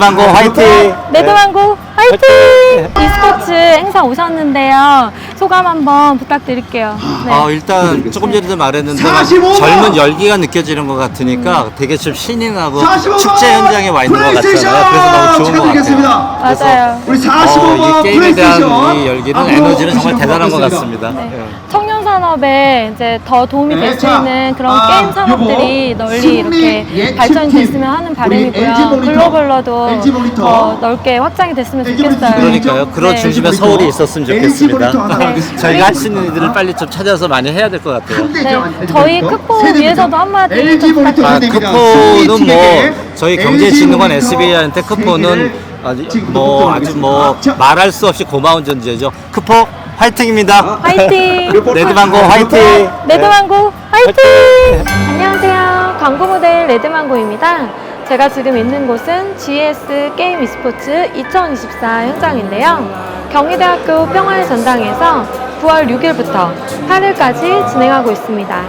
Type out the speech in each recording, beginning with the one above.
망고 화이팅! 레드망고 화이팅! e스포츠 행사 오셨는데요. 소감 한번 부탁드릴게요. 네. 어, 일단 조금 전에도 말했는데 45 번! 젊은 열기가 느껴지는 것 같으니까 되게 좀 신이 나고 45 번! 축제 현장에 와 있는 것! 같잖아요. 그래서 너무 좋은 것 축하드리겠습니다. 같아요. 맞아요. 우리 어, 45번 이 게임에 대한 플레이스테이션 이 열기는 앞으로 에너지는 정말 대단한 것. 같습니다. 네. 예. 청년 산업에 이제 더 도움이 네, 될수 자, 있는 그런 아, 게임 산업들이 널리 이렇게 예측팀, 발전이 됐으면 하는 바람이고요. 글로벌로도. 더 넓게 확장이 됐으면 좋겠어요. 그러니까요. 그런 네. 중심에 서울이. 있었으면 좋겠습니다. 네. 저희가 할 수 있는 일들을 빨리 좀 찾아서 많이 해야 될 것 같아요. 네, 저희 크포 위해서도 한마디 좀 모니터 아. 크포는 뭐 저희 경제진흥원 세 크포는 아주 뭐 아주 뭐. 자, 말할 수 없이 고마운 존재죠. 크포 화이팅입니다. 화이팅! 레드망고 화이팅! 레드망고 화이팅! 안녕하세요. 광고 모델 레드망고입니다. 제가 지금 있는 곳은 GS 게임 e스포츠 2024 현장인데요. 경희대학교 평화의 전당에서 9월 6일부터 8일까지 진행하고 있습니다.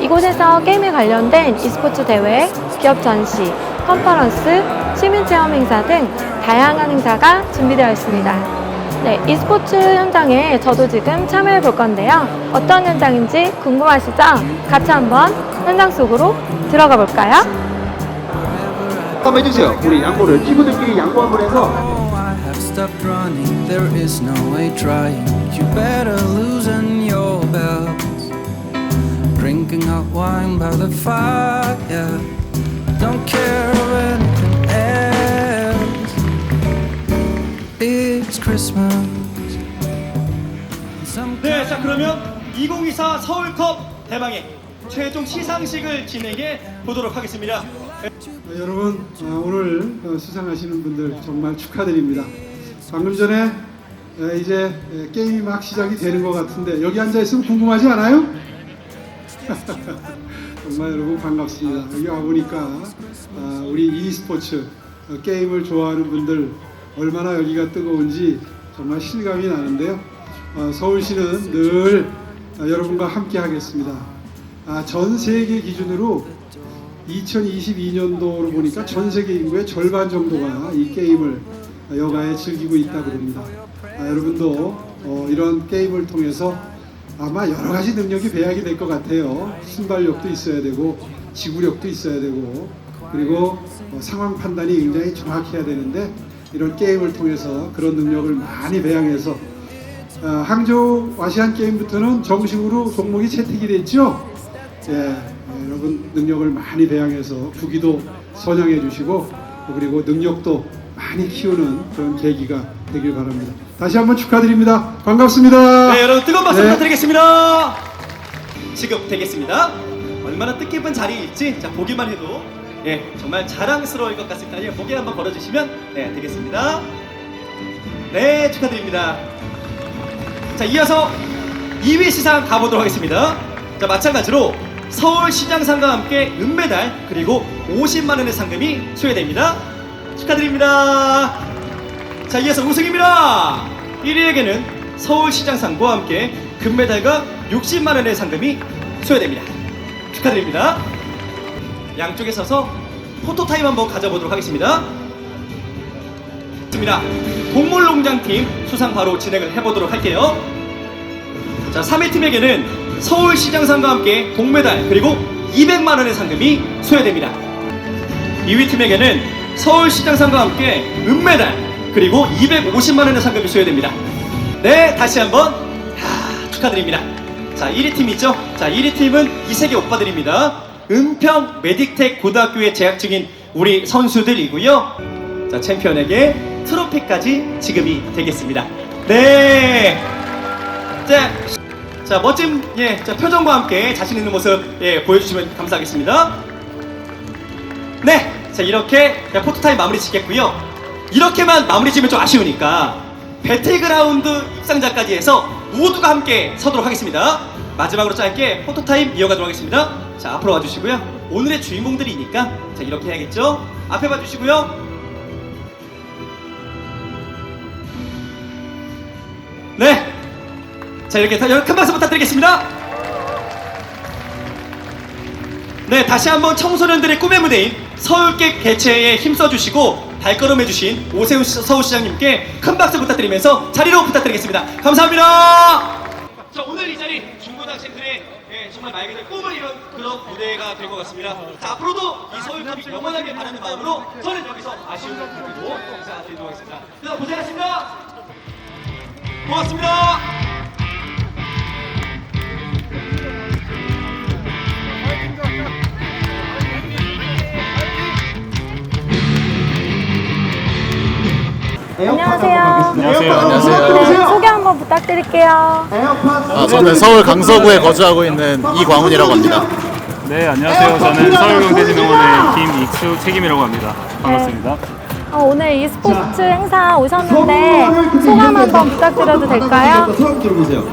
이곳에서 게임에 관련된 e스포츠 대회, 기업 전시, 컨퍼런스, 시민 체험 행사 등 다양한 행사가 준비되어 있습니다. 네, e스포츠 현장에 저도 지금 참여해 볼 건데요. 어떤 현장인지 궁금하시죠? 같이 한번 현장 속으로 들어가 볼까요? 한번 해주세요. 우리 양보를 친구들끼리 양보 한번 해서 Oh, I have stopped running. There is no way trying. You better loosen your belts. Drinking hot wine by the fire. Don't care of 네, 자 그러면 2024 서울컵 대망의 최종 시상식을 진행해 보도록 하겠습니다. 어, 여러분 어, 오늘 어, 수상하시는 분들 정말 축하드립니다. 방금 전에 에, 이제 에, 게임이 막 시작이 되는 것 같은데 여기 앉아 있으면 궁금하지 않아요? 정말 여러분 반갑습니다. 여기 와 보니까 아, 우리 e스포츠 어, 게임을 좋아하는 분들 얼마나 여기가 뜨거운지 정말 실감이 나는데요. 어, 서울시는 늘 어, 여러분과 함께 하겠습니다. 아, 전 세계 기준으로 2022년도로 보니까 전 세계 인구의 절반 정도가 이 게임을 여가에 즐기고 있다고 합니다. 아, 여러분도 어, 이런 게임을 통해서 아마 여러 가지 능력이 배양이 될 것 같아요. 순발력도 있어야 되고 지구력도 있어야 되고 그리고 어, 상황 판단이 굉장히 정확해야 되는데 이런 게임을 통해서 그런 능력을 많이 배양해서 어, 항저우 아시안 게임부터는 정식으로 종목이 채택이 됐죠. 예, 예, 여러분 능력을 많이 배양해서 구기도 선양해 주시고 또 그리고 능력도 많이 키우는 그런 계기가 되길 바랍니다. 다시 한번 축하드립니다. 반갑습니다. 네, 여러분 뜨거운 박수 네. 부탁드리겠습니다. 지금 되겠습니다. 얼마나 뜻깊은 자리일지 자 보기만 해도 예 정말 자랑스러울 것 같습니다. 예, 고개 한번 걸어주시면 네 되겠습니다. 네 축하드립니다. 자 이어서 2위 시상 가보도록 하겠습니다. 자 마찬가지로 서울시장상과 함께 은메달 그리고 50만 원의 상금이 수여됩니다. 축하드립니다. 자 이어서 우승입니다 1위에게는 서울시장상과 함께 금메달과 60만원의 상금이 수여됩니다 축하드립니다 양쪽에 서서 포토 타임 한번 가져보도록 하겠습니다 좋습니다 동물 농장 팀 수상 바로 진행을 해보도록 할게요 자 3위 팀에게는 서울시장상과 함께 동메달 그리고 200만 원의 상금이 수여됩니다 2위 팀에게는 서울시장상과 함께 은메달 그리고 250만 원의 상금이 수여됩니다. 네, 다시 한번 하, 축하드립니다. 자, 1위 팀 있죠? 자, 1위 팀은 이세계 오빠들입니다. 은평 메딕텍 고등학교에 재학 중인 우리 선수들이고요. 자, 챔피언에게 트로피까지 지급이 되겠습니다. 네. 자, 자 멋진 예, 자, 표정과 함께 자신 있는 모습 예, 보여주시면 감사하겠습니다. 네, 자 이렇게 포토타임 마무리 짓겠고요. 이렇게만 마무리 지으면 좀 아쉬우니까 배틀그라운드 입상자까지 해서 모두가 함께 서도록 하겠습니다. 마지막으로 짧게 포토타임 이어가도록 하겠습니다. 자 앞으로 와주시고요. 오늘의 주인공들이니까 자 이렇게 해야겠죠? 앞에 봐주시고요. 네, 자 이렇게 다- 큰 박수 부탁드리겠습니다. 네, 다시 한번 청소년들의 꿈의 무대인 서울객 개최에 힘써주시고 발걸음해주신 오세훈 시- 서울시장님께 큰 박수 부탁드리면서 자리로 부탁드리겠습니다. 감사합니다. 자 오늘 이 자리 중고등학생들의 예, 정말 말 그대로 꿈을 이룬 그런 무대가 될 것 같습니다. 자 앞으로도 이 서울컵이 영원하게 바라는 마음으로 저는 여기서 아쉬운 걸 드리고 인사드리도록 하겠습니다. 그래서 고생하셨습니다. 고맙습니다. 안녕하세요. 안녕하세요. 네, 소개 한번 부탁드릴게요. 아, 저는 서울 강서구에 거주하고 있는 이광훈이라고 합니다. 네, 안녕하세요. 저는 서울경제진흥원의 김익수 책임이라고 합니다. 반갑습니다. 어, 오늘 e스포츠 행사 오셨는데 소감 한번 부탁드려도 될까요? 처음 들어보세요.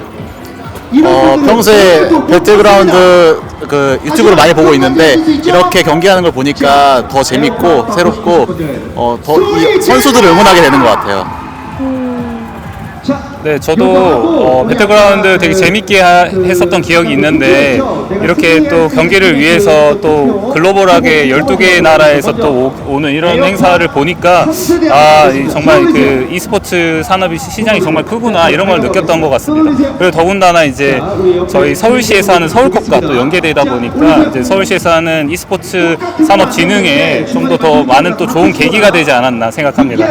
어, 평소에 배틀그라운드 그 유튜브를 많이 보고 있는데 이렇게 경기하는 걸 보니까 더 재밌고 새롭고 어, 더 이 선수들을 응원하게 되는 것 같아요. 네, 저도 어, 배틀그라운드 되게 재밌게 하- 했었던 기억이 있는데 이렇게 또 경기를 위해서 또 글로벌하게 12개의 나라에서 또 오, 는 이런 행사를 보니까 아, 이 정말 그 e스포츠 산업이 시- 시장이 정말 크구나 이런 걸 느꼈던 것 같습니다. 그리고 더군다나 이제 저희 서울시에서 하는 서울컵과 또 연계되다 보니까 이제 서울시에서 하는 e스포츠 산업 진흥에 좀 더 더 많은 또 좋은 계기가 되지 않았나 생각합니다.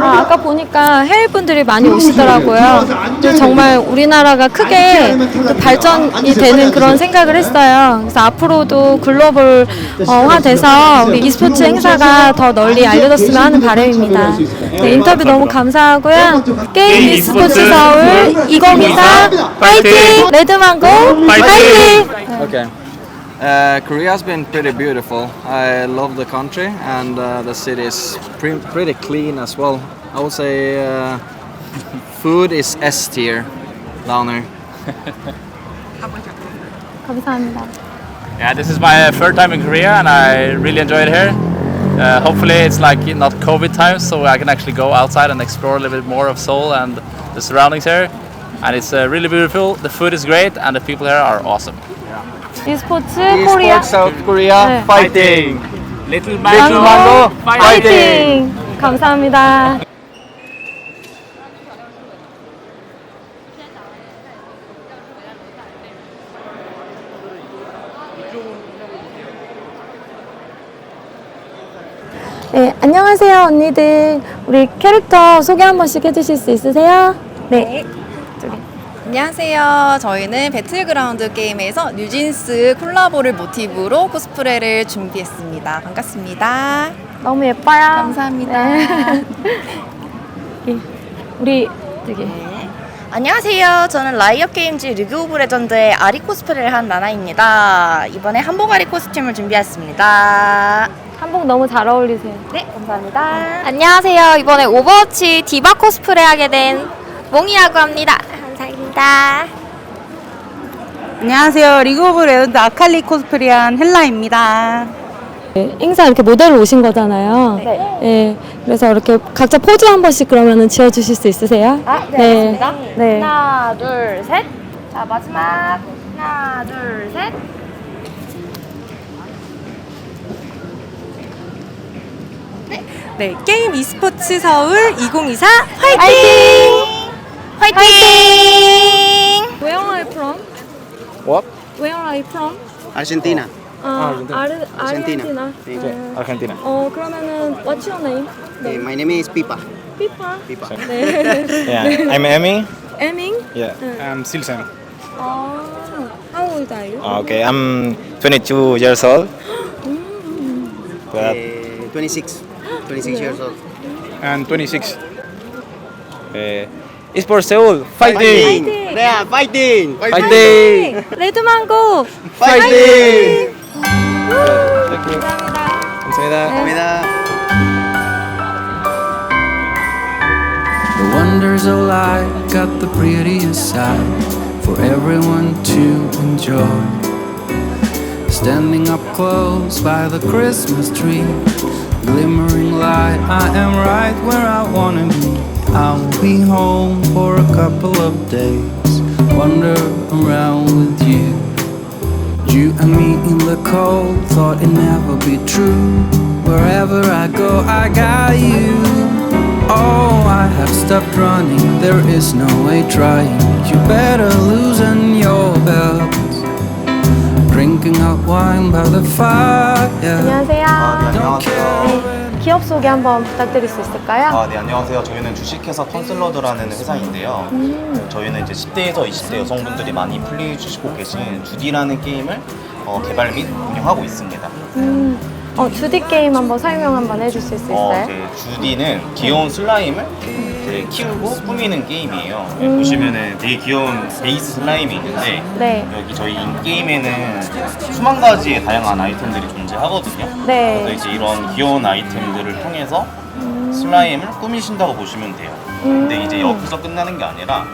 아, 아까 보니까 해외 분들이 많이 오시 더라고요. 근데 정말 우리나라가 크게 또 발전이 되는 그런 생각을 했어요. 그래서 앞으로도 글로벌화 돼서 우리 e스포츠 행사가 더 널리 알려졌으면 하는 바람입니다. 네, 인터뷰 너무 감사하고요. 게임 e스포츠 서울 2024 파이팅! 레드망고 파이팅! Okay. Uh, Korea has been pretty beautiful. I love the country and uh, the city is pre- pretty clean as well. I would say uh, food is S tier down there. 감사합니다. Yeah, this is my uh, third time in Korea and I really enjoyed it here. Uh, hopefully it's like not COVID times so I can actually go outside and explore a little bit more of Seoul and the surroundings here. And it's uh, really beautiful, the food is great and the people here are awesome. e스포츠 코리아 South Korea 네. fighting. Little 망고 파이팅! 감사합니다. 안녕하세요, 언니들. 우리 캐릭터 소개 한 번씩 해주실 수 있으세요? 네. 안녕하세요. 저희는 배틀그라운드 게임에서 뉴진스 콜라보를 모티브로 코스프레를 준비했습니다. 반갑습니다. 너무 예뻐요. 감사합니다. 네. 예, 우리 저기 안녕하세요. 저는 라이엇 게임즈 리그 오브 레전드의 아리 코스프레를 한 나나입니다. 이번에 한복 아리 코스튬을 준비했습니다. 한복 너무 잘 어울리세요. 네, 감사합니다. 안녕하세요. 이번에 오버워치 디바 코스프레 하게 된 몽이라고 합니다. 감사합니다. 안녕하세요. 리그 오브 레전드 아칼리 코스프레한 헬라입니다. 네, 행사 이렇게 모델로 오신 거잖아요. 네. 예, 그래서 이렇게 각자 포즈 한 번씩 그러면은 지어주실 수 있으세요? 아, 네, 알겠습니다. 네. 하나, 둘, 셋. 자, 마지막. 하나, 둘, 셋. 네, 게임 e스포츠 서울 2024 화이팅! 화이팅! Where are you from? What? Where are you from? Argentina. 아, 아르, Argentina. 아르헨티나. 네, 어, Argentina. 어, 그러면은 What's your name? 네. My name is Pipa. 피파. Pipa. 네. Yeah, I'm Emmy. 에밍? Yeah, 응. I'm Silsen. 아, how old are you? Okay, I'm 22 years old. But 26. 26 years old. I'm 26. Uh, it's for Seoul. Fighting! 파이팅! Yeah, fighting! Fighting! 레드망고! Fighting! 감사합니다. 감사합니다. The wonders of life got the prettiest side for everyone to enjoy. Standing up close by the Christmas tree, glimmering light, I am right where I wanna be. I'll be home for a couple of days, wander around with you. You and me in the cold, thought it never be true. Wherever I go, I got you. Oh, I have stopped running. There is no way trying. You better loosen your belt. Drinking hot wine by the fire. 기업 소개 한번 부탁드릴 수 있을까요? 아, 네, 안녕하세요. 저희는 주식회사 컨슬러드라는 회사인데요. 음. 저희는 이제 10대에서 20대 여성분들이 많이 플레이 주시고 계신 주디라는 게임을 어, 개발 및 운영하고 있습니다. 음, 어, 주디 게임 한번 설명 한번 해주실 수 어, 있어요? 이제 주디는 귀여운 슬라임을 이제 키우고 꾸미는 게임이에요. 여기 음. 보시면은 되게 귀여운 베이스 슬라임이 있는데 네. 여기 저희 인게임에는 수만 가지의 다양한 아이템들이 존재하거든요. 네. 그래서 이제 이런 귀여운 아이템들을 통해서 슬라임을 꾸미신다고 보시면 돼요. 음. 근데 이제 여기서 끝나는 게 아니라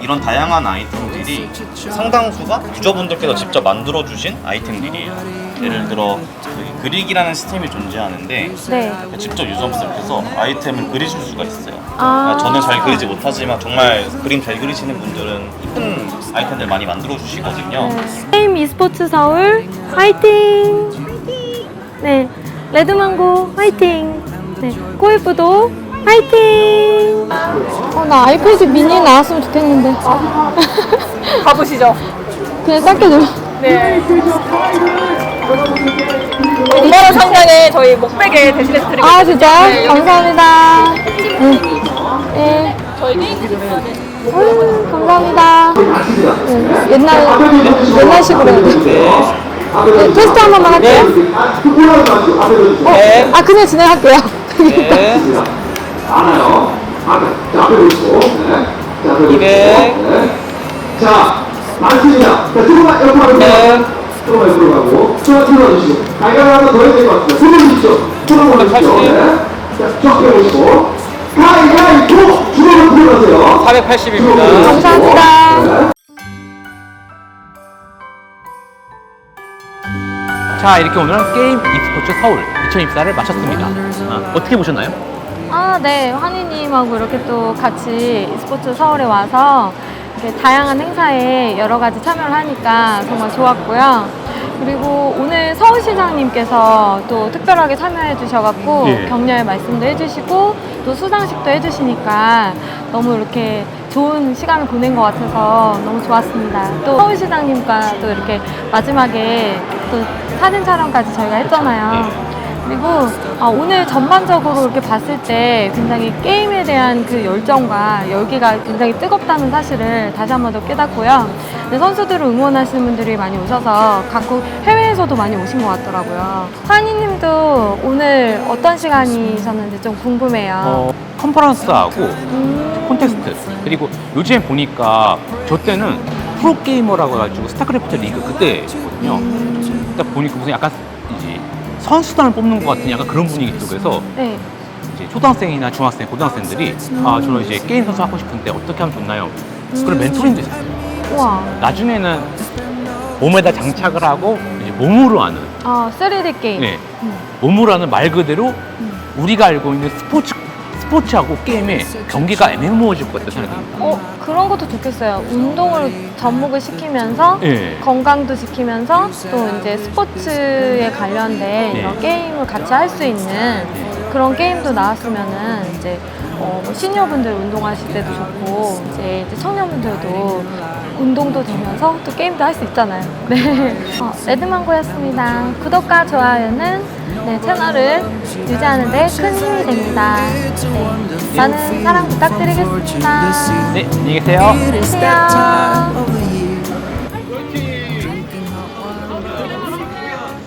이런 다양한 아이템들이 상당수가 유저분들께서 직접 만들어 주신 아이템들이에요. 예를 들어 그 그리기라는 시스템이 존재하는데 네. 직접 유저분들 께서 아이템을 그리실 수가 있어요. 아. 저는 잘 그리지 못하지만 정말 그림 잘 그리시는 분들은 이쁜 아이템들 많이 만들어 주시거든요. 게임 e스포츠 서울 화이팅! 네, 레드망고 화이팅! 네, 코이프도 화이팅! 어, 나 아이패드 미니 나왔으면 좋겠는데. 가보시죠. 그냥 짧게 눌러. 네. 5만원 상당의 저희 목베개 대신해서 드리고 아, 진짜요? 네, 감사합니다. 네. 네. 저희 게임 음, 감사합니다. 네, 옛날, 옛날식으로. 네, 테스트 한 번만 할게요. 어, 아, 그냥 진행할게요. 앞에 보시고. 네. 자, 200. 자, 많습니다. 자, 조금만 옆으로 가 고. 조금만 옆으로 가고. 자, 들어주시고. 가위바위보 한번 더 해야 될 것 같습니다. 손을 보십시오. 손을 보십시오. 네. 자, 쫙 빼보시고. 가위바위보! 주먹을 들어가세요. 480입니다. 감사합니다. 자, 이렇게 오늘은 게임 e스포츠 서울 2024를 마쳤습니다. 아, 어떻게 보셨나요? 아, 네. 환희님하고 이렇게 또 같이 e스포츠 서울에 와서 이렇게 다양한 행사에 여러 가지 참여를 하니까 정말 좋았고요. 그리고 오늘 서울시장님께서 또 특별하게 참여해 주셔갖고 예. 격려의 말씀도 해주시고 또 수상식도 해주시니까 너무 이렇게 좋은 시간을 보낸 것 같아서 너무 좋았습니다. 또 서울시장님과 또 이렇게 마지막에 또 사진 촬영까지 저희가 했잖아요. 그리고 아, 오늘 전반적으로 이렇게 봤을 때 굉장히 게임에 대한 그 열정과 열기가 굉장히 뜨겁다는 사실을 다시 한 번 더 깨닫고요. 네, 선수들을 응원하시는 분들이 많이 오셔서 각국 해외에서도 많이 오신 것 같더라고요. 환희님도 오늘 어떤 시간이셨는지 좀 궁금해요. 어, 컨퍼런스하고 음. 콘테스트 그리고 요즘에 보니까 저 때는 프로게이머라고 해가지고 스타크래프트 리그 그때거든요. 딱 보니까 무슨 약간 이제 선수단을 뽑는 것 같은 약간 그런 분위기 있고 그래서 네. 이제 초등학생이나 중학생, 고등학생들이 아 저는 이제 게임 선수 하고 싶은데 어떻게 하면 좋나요? 그런 음. 멘토링도 있었어요. 우와. 나중에는 몸에다 장착을 하고 이제 몸으로 하는 아, 3D 게임. 네. 음. 몸으로 하는 말 그대로 우리가 알고 있는 스포츠 스포츠하고 게임의 경기가 애매모호해질 것 듭니다. 어, 그런 것도 좋겠어요. 운동을 접목을 시키면서 예. 건강도 지키면서 또 이제 스포츠에 관련된 이런 게임을 같이 할 수 있는 그런 게임도 나왔으면은 이제 어, 뭐 시니어분들 운동하실 때도 좋고 이제, 이제 청년분들도 운동도 되면서 또 게임도 할 수 있잖아요. 네. 어, 레드망고였습니다. 구독과 좋아요는 네, 채널을 유지하는데 큰 힘이 됩니다. 네. 많은 사랑 부탁드리겠습니다. 네, 안녕히 계세요. 안녕히 계세요.